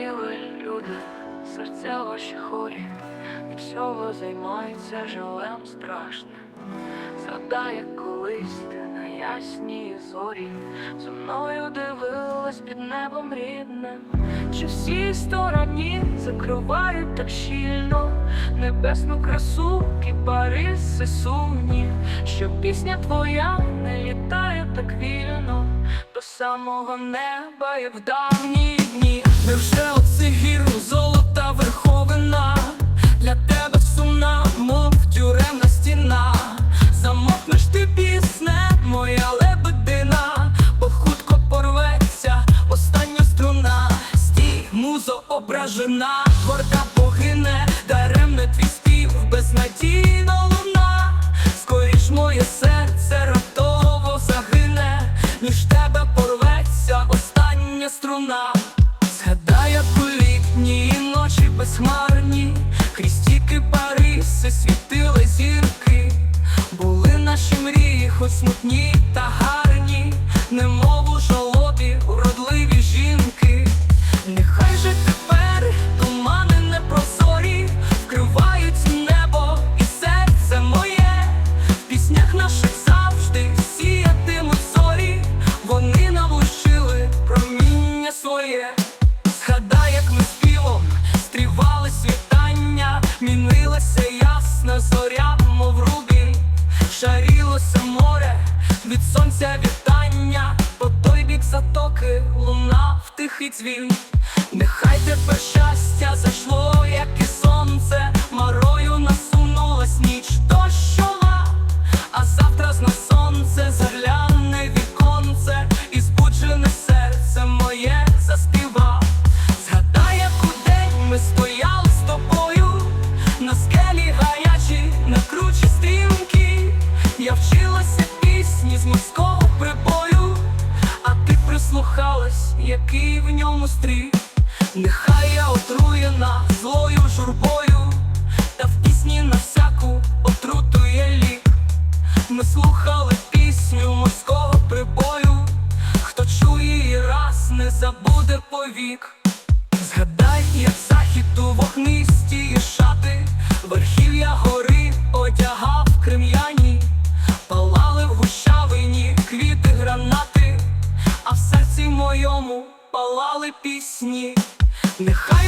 Які люди, серця ваші хорі, і всього займається живем страшно. згадає колись ти на ясній зорі. Зо мною дивилась під небом рідним, чи всі стороні закривають так щільно небесну красу, кіпариси сумні, що пісня твоя не літає так вільно до самого неба, як в давні дні. Невже оце гір золота верховина музо ображена, горда погине, даремне твій спів, безнадійно луна. Скоріш моє серце раптово загине, ніж тебе порветься остання струна. Згадай, як літні ночі безхмарні, крізь тіки Париси світили зірки, були наші мрії, хоч смутні та гарні, немов ясна зоря, мов рубін, шарілося море від сонця вітання, по той бік затоки луна в тихий дзвін. Нехай тебе щастя зайшло, як і сонце, марою насунулась ніч дощова, а завтра знов сонце загляне віконце, і збуджене серце моє заспіва. Згадай, як у день ми стояли з тобою, на скелі Я вчилася пісні з морського прибою, а ти прислухалась, який в ньому стрій. Нехай я отруєна злою журбою, та в пісні на всяку отруту є лік. Ми слухали пісню морського прибою, хто чує її раз, не забуде повік. Згадай, як захід у вогнисті палали пісні. Нехай